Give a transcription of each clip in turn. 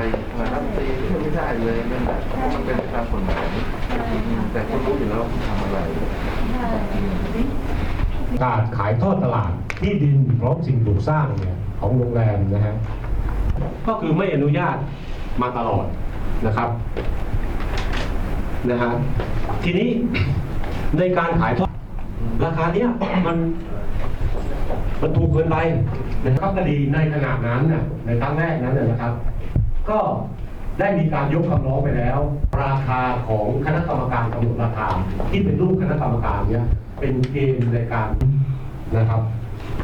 รมารับตีไม่ได้เลยนั่นแหละเพราะมันเป็นไปตามกฎหมายแต่คุณรู้อยู่แล้วคุณทำอะไรการขายทอดตลาดที่ดินพร้อมสิ่งปลูกสร้างเนี่ยของโรงแรมนะฮะก็คือไม่อนุญาตมาตลอดนะครับนะฮะทีนี้ในการขายทอดราคาเนี้ยมันมันถูกเกินไปนะครับคดีในขณะนั้นน่ะในครั้งแรกนั้นน่ะนะครับ ก็ได้มีการยกคำร้องไปแล้ว ราคาของคณะกรรมการกำหนดราคาที่เป็นรูปคณะกรรมการเนี้ยเป็นเกณฑ์ในการนะครับ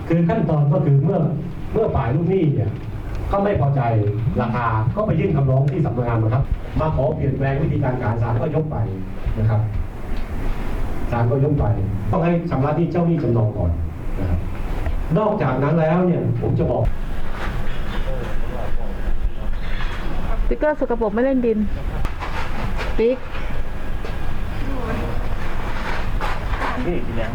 คือขั้นตอนก็คือเมื่อเมื่อฝ่ายลูกหนี้เนี่ยก็ไม่พอใจราคาก็ไปยื่นคำร้องที่สำนักงานนะครับ มาขอเปลี่ยนแปลงวิธีการขายศาลก็ยกไปนะครับศาลก็ยกไปต้องให้ชำระหนี้เจ้าหนี้จำนองก่อนนะครับนอกจากนั้นแล้วเนี่ยผมจะบอก ติ๊กเกอร์สกปรกไม่เล่นดินปิ๊กนี่กินยัง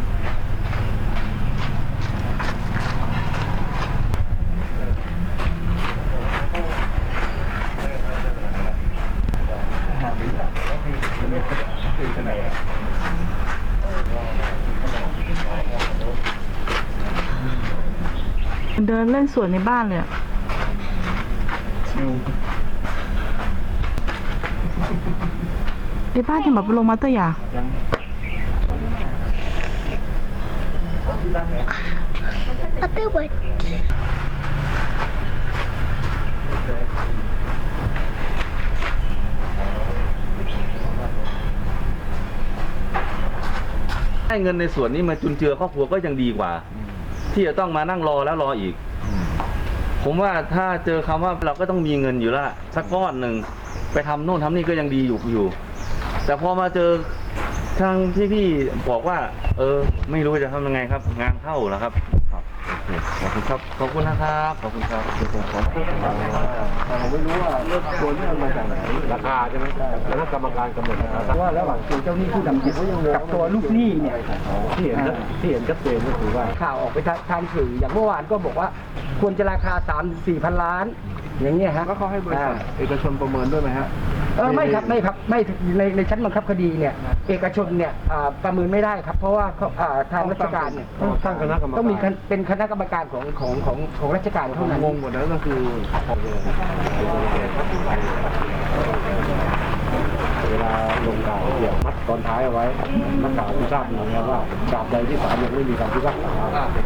เดินเล่นสวนในบ้านเลยอะใน บ้านยังแบบลงมาเตอร์ยาให้เงินในส่วนนี้มาจุนเจือครอบครัวก็ยังดีกว่า ที่จะต้องมานั่งรอแล้วรออีก ผมว่าถ้าเจอคำว่าเราก็ต้องมีเงินอยู่และสักก้อนหนึ่ง ไปทำโน่นทำนี่ก็ยังดีอยู่อยู่ แต่พอมาเจอทางที่พี่บอกว่า เออ ไม่รู้จะทำยังไงครับ งานเข้าแล้วครับครับโอเคขอบคุณครับ ขอบคุณนะครับ ขอบคุณครับขอบคุณครับผมไม่รู้ว่าเรื่อง ตัวนี้มันมาจากไหนราคาใช่ไหมคณะกรรมการกำหนดราคาเพราะว่าระหว่างตัวเจ้าหนี้ผู้ดำผิดกับตัวลูกหนี้เนี่ยที่เห็นชัดที่เห็นชัดเจนก็คือว่าข่าวออกไปทางสื่ออย่างเมื่อวานก็บอกว่า ควรจะราคา3 4พันล้าน อย่างเงี้ยฮะแล้วเขาให้บริษัทอ่าเอกชนประเมินด้วยไหมฮะ เออไม่ครับไม่ครับไม่ในในชั้นบังคับคดีเนี่ยเอกชนเนี่ยอ่าประเมินไม่ได้ครับ เพราะว่าเขาอ่าทางราชการเนี่ยต้องตั้งคณะกรรมการ ต้องมีคณะเป็นคณะกรรมการของของของของราชการเท่านั้น งงหมดแล้วก็คือเวลาลงข่าวเกี่ยวมัดตอนท้ายเอาไว้นักข่าวที่ทราบอยู่นะครับว่าตราบใดที่ศาลยังไม่มีการพิพากษา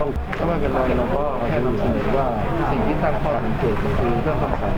ต้องก็ไม่เป็นไรเราก็แค่นำเสนอว่าสิ่งที่ตั้งข้อสังเกตก็คือเรื่องคำสั่ง